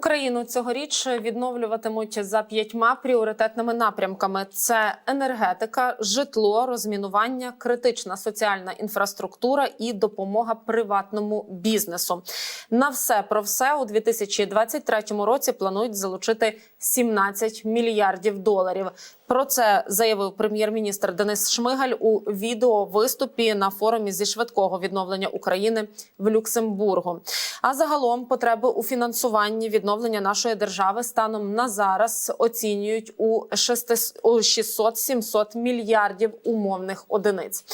Україну цьогоріч відновлюватимуть за п'ятьма пріоритетними напрямками: це енергетика, житло, розмінування, критична соціальна інфраструктура і допомога приватному бізнесу. На все про все у 2023 році планують залучити 17 мільярдів доларів. Про це заявив прем'єр-міністр Денис Шмигаль у відеовиступі на форумі зі швидкого відновлення України в Люксембургу. А загалом потреби у фінансуванні відновлення нашої держави станом на зараз оцінюють у 600-700 мільярдів умовних одиниць.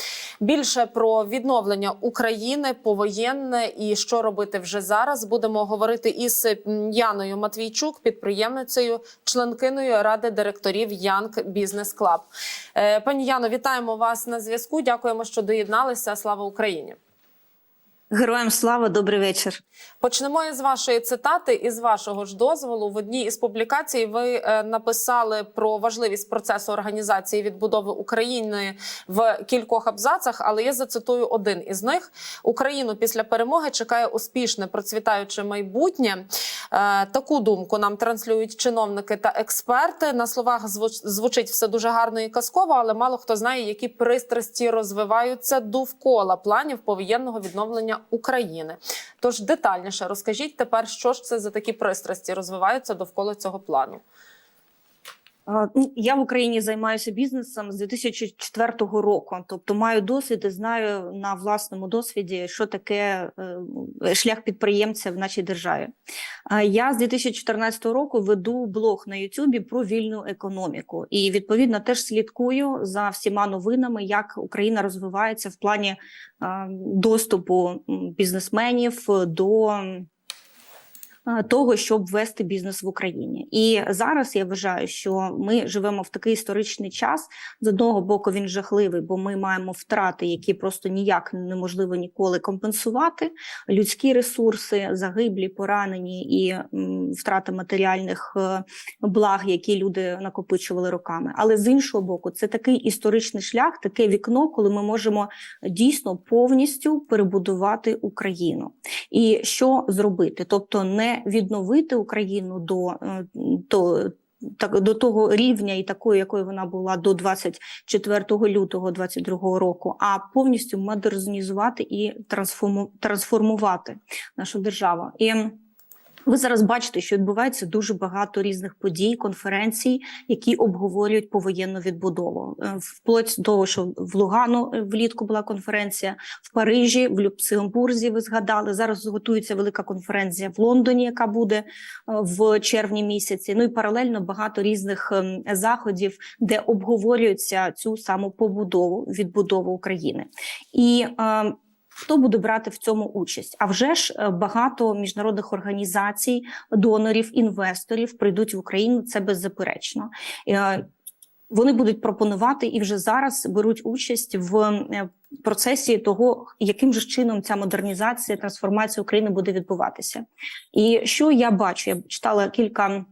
Більше про відновлення України повоєнне і що робити вже зараз. Будемо говорити із Яною Матвійчук, підприємницею, членкиною ради директорів Янг Бізнес Клаб. Е, Пані Яно, вітаємо вас на зв'язку. Дякуємо, що доєдналися. Слава Україні. Героям слава, добрий вечір. Почнемо із вашої цитати, із вашого ж дозволу. В одній із публікацій ви е, написали про важливість процесу організації відбудови України в кількох абзацах, але я зацитую один із них: Україну після перемоги чекає успішне процвітаюче майбутнє. Е, Таку думку нам транслюють чиновники та експерти. На словах звуч- звучить все дуже гарно і казково, але мало хто знає, які пристрасті розвиваються довкола планів повоєнного відновлення України. Тож детальніше розкажіть тепер, що ж це за такі пристрасті розвиваються довкола цього плану. Ну, Я в Україні займаюся бізнесом з 2004 року, тобто маю досвід і знаю на власному досвіді, що таке е, шлях підприємця в нашій державі. Я з 2014 року веду блог на Ютубі про вільну економіку і відповідно теж слідкую за всіма новинами, як Україна розвивається в плані доступу бізнесменів до. Е, того, щоб вести бізнес в Україні. І зараз я вважаю, що ми живемо в такий історичний час. З одного боку, він жахливий, бо ми маємо втрати, які просто ніяк неможливо ніколи компенсувати. Людські ресурси, загиблі, поранені і м, втрата матеріальних е, благ, які люди накопичували роками. Але з іншого боку, це такий історичний шлях, таке вікно, коли ми можемо дійсно повністю перебудувати Україну. І що зробити? Тобто не відновити Україну до, е, до так до того рівня і такої, якою вона була до 24 лютого 22 року, а повністю модернізувати і трансформу, трансформувати нашу державу. І ви зараз бачите, що відбувається дуже багато різних подій, конференцій, які обговорюють повоєнну відбудову. Е, Вплоть до того, що в Лугану е, влітку була конференція, в Парижі, в Люксембурзі. Ви згадали. Зараз готується велика конференція в Лондоні, яка буде е, в червні місяці. Ну і паралельно багато різних ем, заходів, де обговорюється цю саму побудову, відбудову України. І е, Хто буде брати в цьому участь? А вже ж е, багато міжнародних організацій, донорів, інвесторів прийдуть в Україну. Це беззаперечно. Е, Вони будуть пропонувати і вже зараз беруть участь в е, процесі того, яким же чином ця модернізація, трансформація України буде відбуватися. І що я бачу? Я читала кілька.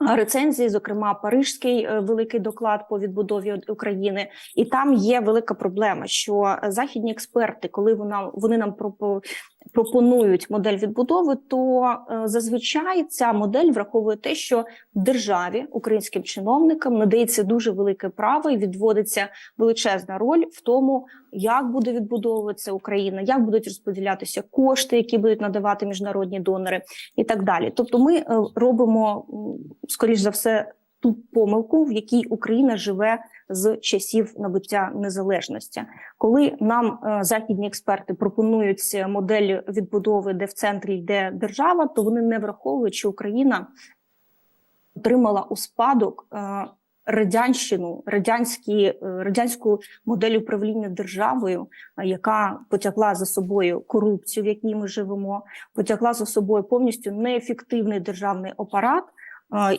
Рецензії, зокрема, парижський е, великий доклад по відбудові України, і там є велика проблема, що західні експерти, коли вона вони нам пропонують модель відбудови, то е, зазвичай ця модель враховує те, що державі українським чиновникам надається дуже велике право і відводиться величезна роль в тому, як буде відбудовуватися Україна, як будуть розподілятися кошти, які будуть надавати міжнародні донори, і так далі. Тобто, ми е, робимо скоріш за все ту помилку, в якій Україна живе з часів набуття незалежності. Коли нам е, західні експерти пропонують модель відбудови, де в центрі йде держава, то вони не враховують, що Україна отримала у спадок. е, Радянщину, радянські е, радянську модель управління державою, яка потягла за собою корупцію, в якій ми живемо, потягла за собою повністю неефективний державний апарат.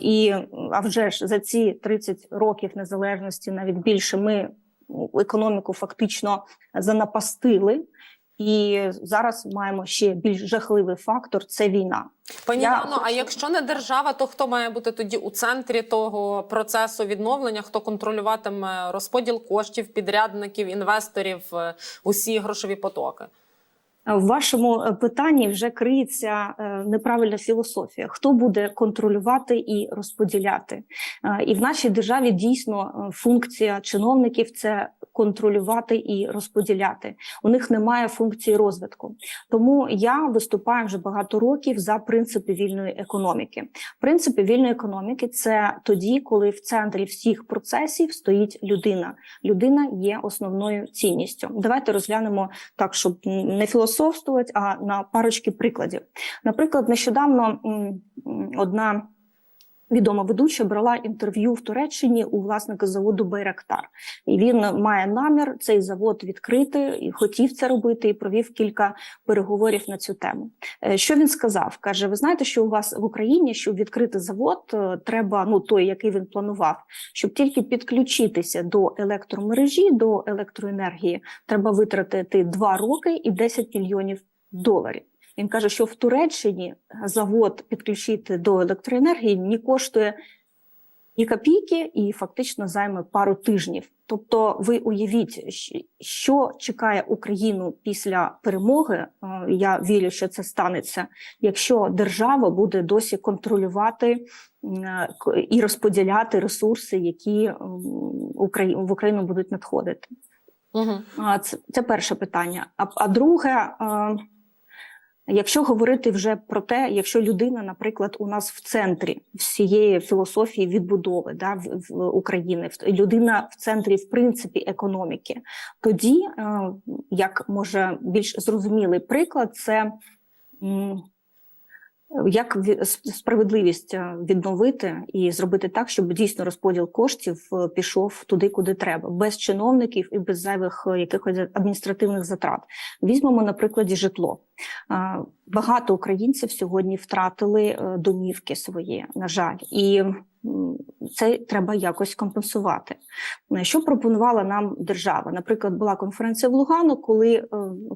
І а вже ж за ці 30 років незалежності, навіть більше, ми економіку фактично занапастили. І зараз маємо ще більш жахливий фактор це війна. Пані Я а якщо не держава, то хто має бути тоді у центрі того процесу відновлення? Хто контролюватиме розподіл коштів, підрядників, інвесторів, е, усі грошові потоки? В вашому е, питанні вже криється е, неправильна філософія. Хто буде контролювати і розподіляти? Е, І в нашій державі дійсно функція чиновників це контролювати і розподіляти. У них немає функції розвитку. Тому я виступаю вже багато років за принципи вільної економіки. Принципи вільної економіки це тоді, коли в центрі всіх процесів стоїть людина. Людина є основною цінністю. Давайте розглянемо так, щоб не філософствувати, а на парочки прикладів. Наприклад, нещодавно одна відома ведуча брала інтерв'ю в Туреччині у власника заводу Байрактар. І він має намір цей завод відкрити і хотів це робити, і провів кілька переговорів на цю тему. Е, Що він сказав? каже: Ви знаєте, що у вас в Україні, щоб відкрити завод, е, треба ну той, який він планував, щоб тільки підключитися до електромережі, до електроенергії, треба витратити 2 роки і 10 мільйонів доларів. Він каже, що в Туреччині завод підключити до електроенергії не коштує ні копійки і фактично займе пару тижнів. Тобто, ви уявіть, що чекає Україну після перемоги. Я вірю, що це станеться, якщо держава буде досі контролювати і розподіляти ресурси, які в Україну будуть надходити. Угу. Це, це перше питання. А, а друге, якщо говорити вже про те, якщо людина, наприклад, у нас в центрі всієї філософії відбудови да, в, в України, людина в центрі, в принципі, економіки, тоді, е, як може більш зрозумілий приклад, це. Як ві- справедливість е, відновити і зробити так, щоб дійсно розподіл коштів е, пішов туди, куди треба, без чиновників і без зайвих е, якихось адміністративних затрат. Візьмемо на прикладі житло. Багато українців сьогодні втратили домівки свої, на жаль, і це треба якось компенсувати. Що пропонувала нам держава? Наприклад, була конференція в Лугану, коли е,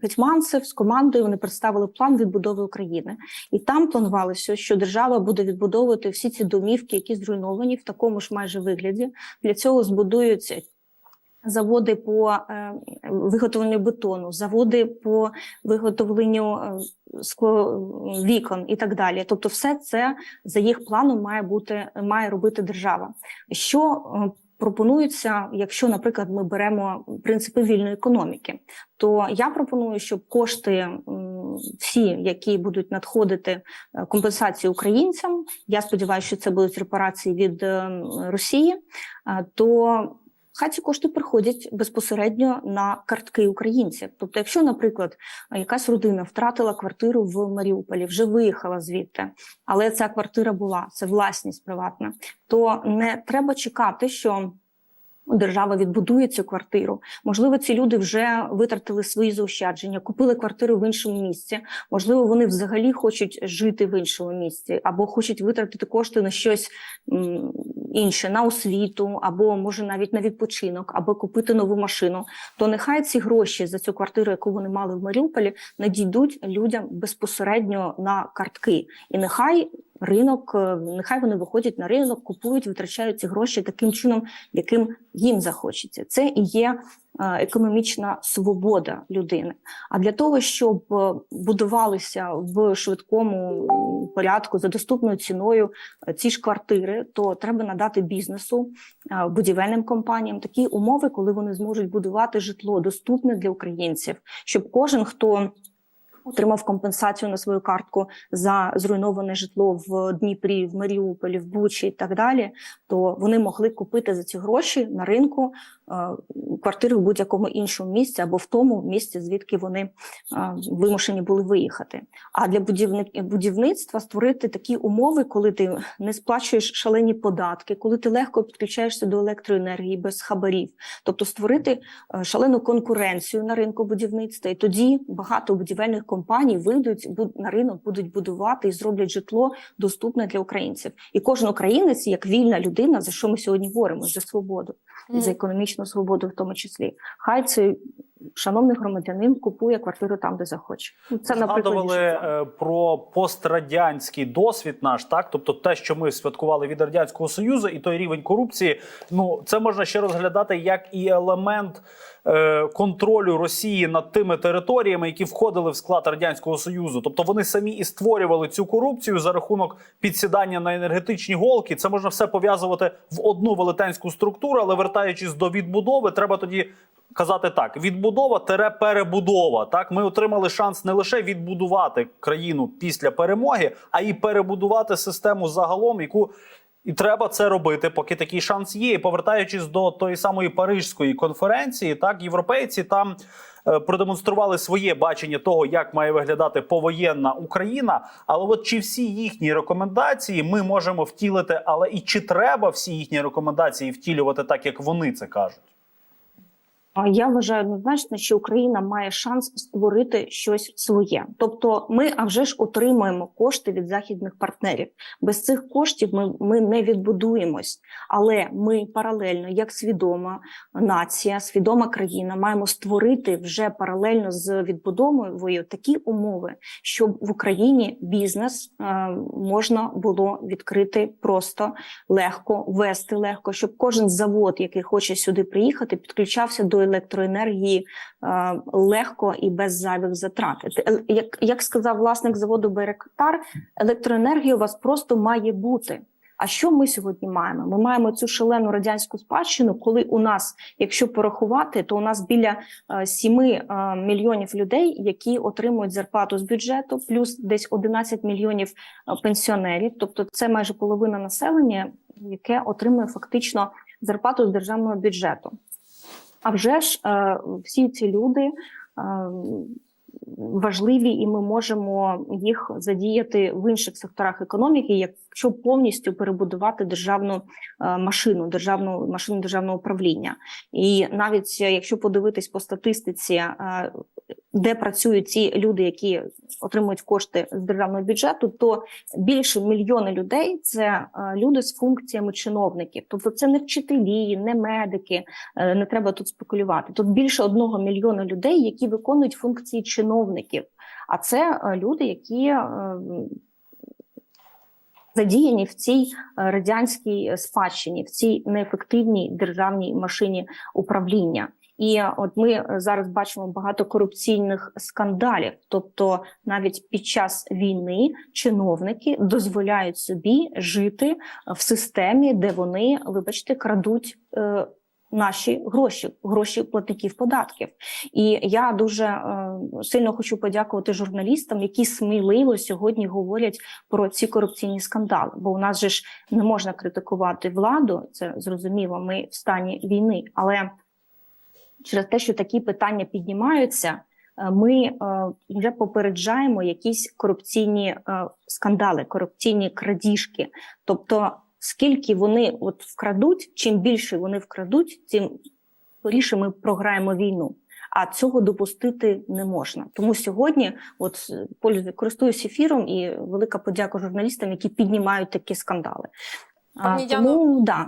Гетьманцев з командою вони представили план відбудови України, і там планувалося, що держава буде відбудовувати всі ці домівки, які зруйновані в такому ж майже вигляді. Для цього збудуються. Заводи по е, виготовленню бетону, заводи по виготовленню е, вікон і так далі. Тобто, все це за їх планом має бути має робити держава. Що е, пропонується, якщо, наприклад, ми беремо принципи вільної економіки, то я пропоную, щоб кошти всі, які будуть надходити компенсації українцям, я сподіваюся, що це будуть репарації від Росії, то Хай ці кошти приходять безпосередньо на картки українців. Тобто, якщо, наприклад, якась родина втратила квартиру в Маріуполі, вже виїхала звідти, але ця квартира була це власність приватна, то не треба чекати, що держава відбудує цю квартиру. Можливо, ці люди вже витратили свої заощадження, купили квартиру в іншому місці. Можливо, вони взагалі хочуть жити в іншому місці, або хочуть витратити кошти на щось інше, на освіту, або може навіть на відпочинок, або купити нову машину. То нехай ці гроші за цю квартиру, яку вони мали в Маріуполі, надійдуть людям безпосередньо на картки, і нехай. Ринок, е, нехай вони виходять на ринок, купують, витрачають ці гроші таким чином, яким їм захочеться. Це і є е, економічна свобода людини. А для того, щоб е, будувалися в швидкому порядку за доступною ціною ці ж квартири, то треба надати бізнесу, будівельним компаніям такі умови, коли вони зможуть будувати житло доступне для українців, щоб кожен хто. Отримав компенсацію на свою картку за зруйноване житло в Дніпрі, в Маріуполі, в Бучі і так далі. То вони могли купити за ці гроші на ринку квартири в будь-якому іншому місці або в тому місці, звідки вони е, вимушені були виїхати. А для будівни- будівництва створити такі умови, коли ти не сплачуєш шалені податки, коли ти легко підключаєшся до електроенергії без хабарів, тобто створити е, шалену конкуренцію на ринку будівництва, і тоді багато будівельних компаній вийдуть на ринок, будуть будувати і зроблять житло доступне для українців. І кожен українець, як вільна людина, за що ми сьогодні говоримо за свободу, за економічну свободу, в тому числі, хай це шановний громадянин купує квартиру там, де захоче. Ну, Це наприклад. Е, про пострадянський досвід наш, так тобто те, що ми святкували від радянського союзу, і той рівень корупції. Ну це можна ще розглядати як і елемент е, контролю Росії над тими територіями, які входили в склад радянського союзу. Тобто вони самі і створювали цю корупцію за рахунок підсідання на енергетичні голки. Це можна все пов'язувати в одну велетенську структуру, але вертаючись до відбудови, треба тоді казати так: відбудова тере перебудова. Так, ми отримали шанс не лише відбудувати країну після перемоги, а й перебудувати систему загалом, яку і треба це робити, поки такий шанс є. І повертаючись до тої самої парижської конференції, так європейці там. е, Продемонстрували своє бачення того, як має виглядати повоєнна Україна. Але от чи всі їхні рекомендації ми можемо втілити, але і чи треба всі їхні рекомендації втілювати так, як вони це кажуть? Я вважаю однозначно, що Україна має шанс створити щось своє. Тобто, ми а вже ж отримуємо кошти від західних партнерів. Без цих коштів ми, ми не відбудуємось, але ми паралельно, як свідома нація, свідома країна, маємо створити вже паралельно з відбудовою такі умови, щоб в Україні бізнес е, можна було відкрити просто легко, вести легко, щоб кожен завод, який хоче сюди приїхати, підключався до електроенергії е, легко і без зайвих затрат. Е, Як, як сказав власник заводу Беректар, електроенергія у вас просто має бути. А що ми сьогодні маємо? Ми маємо цю шалену радянську спадщину, коли у нас, якщо порахувати, то у нас біля е, 7 е, мільйонів людей, які отримують зарплату з бюджету, плюс десь 11 мільйонів пенсіонерів. Тобто, це майже половина населення, яке отримує фактично зарплату з державного бюджету. А вже ж е, всі ці люди е, важливі, і ми можемо їх задіяти в інших секторах економіки, якщо повністю перебудувати державну е, машину, державну машину державного управління. І навіть якщо подивитись по статистиці, де працюють ці люди, які отримують кошти з державного бюджету, то більше мільйона людей це е, люди з функціями чиновників. Тобто, це не вчителі, не медики. е, Не треба тут спекулювати. Тут більше одного мільйона людей, які виконують функції чиновників. А це е, люди, які задіяні в цій е, радянській спадщині, в цій неефективній державній машині управління. І е, от ми е, зараз бачимо багато корупційних скандалів. Тобто, навіть під час війни чиновники дозволяють собі жити в системі, де вони, вибачте, крадуть. Наші гроші, гроші платників податків, і я дуже е, сильно хочу подякувати журналістам, які сміливо сьогодні говорять про ці корупційні скандали. Бо у нас же ж не можна критикувати владу, це зрозуміло. Ми в стані війни, але через те, що такі питання піднімаються, е, ми е, вже попереджаємо якісь корупційні скандали, корупційні крадіжки. Тобто, скільки вони от вкрадуть, чим більше вони вкрадуть, тим скоріше ми програємо війну. А цього допустити не можна. Тому сьогодні, от користуюсь ефіром, і велика подяка журналістам, які піднімають такі скандали. А, Пані тому да.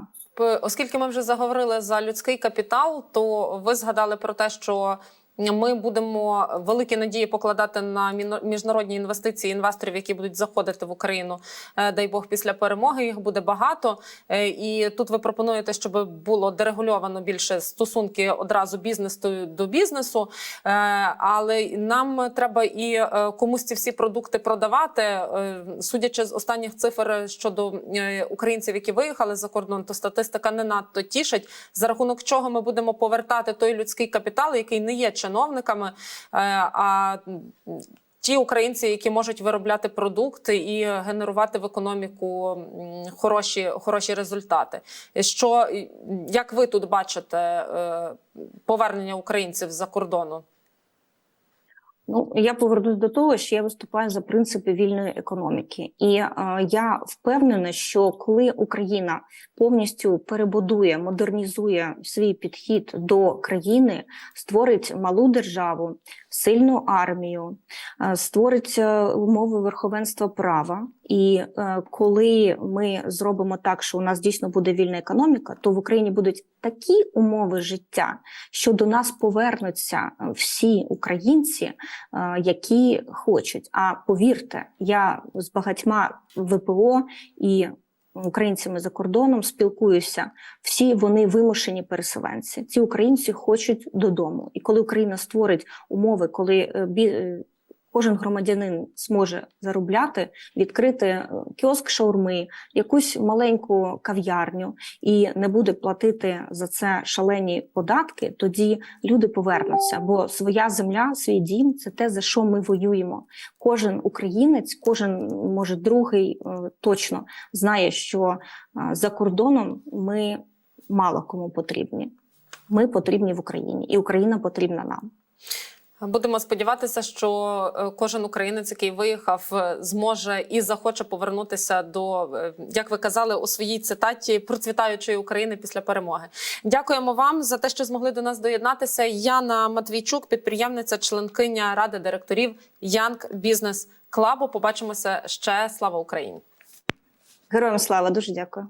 Оскільки ми вже заговорили за людський капітал, то ви згадали про те, що ми будемо великі надії покладати на міжнародні інвестиції інвесторів, які будуть заходити в Україну. Е, Дай Бог після перемоги їх буде багато. Е, І тут ви пропонуєте, щоб було дерегульовано більше стосунки одразу бізнесу до бізнесу. Е, Але нам треба і комусь ці всі продукти продавати. Судячи з останніх цифр щодо українців, які виїхали за кордон, то статистика не надто тішить. За рахунок чого ми будемо повертати той людський капітал, який не є чиновниками, е, а ті українці, які можуть виробляти продукти і генерувати в економіку хороші, хороші результати. Що як ви тут бачите е, повернення українців за кордону? Ну, я повернусь до того, що я виступаю за принципи вільної економіки, і е, я впевнена, що коли Україна повністю перебудує, модернізує свій підхід до країни, створить малу державу, сильну армію, е, створить е, умови верховенства права І е, коли ми зробимо так, що у нас дійсно буде вільна економіка, то в Україні будуть такі умови життя, що до нас повернуться е, всі українці, е, які хочуть. А повірте, я з багатьма ВПО і українцями за кордоном спілкуюся. Всі вони вимушені переселенці. Ці українці хочуть додому. І коли Україна створить умови, коли е, бі- е, кожен громадянин зможе заробляти, відкрити е, кіоск шаурми, якусь маленьку кав'ярню і не буде платити за це шалені податки, тоді люди повернуться. Бо своя земля, свій дім це те, за що ми воюємо. Кожен українець, кожен може другий е, точно знає, що е, за кордоном ми мало кому потрібні. Ми потрібні в Україні, і Україна потрібна нам. Будемо сподіватися, що е, кожен українець, який виїхав, е, зможе і захоче повернутися до, е, як ви казали, у своїй цитаті процвітаючої України після перемоги. Дякуємо вам за те, що змогли до нас доєднатися. Яна Матвійчук, підприємниця, членкиня ради директорів Young Business Club. Побачимося ще. Слава Україні! Героям слава, дуже дякую.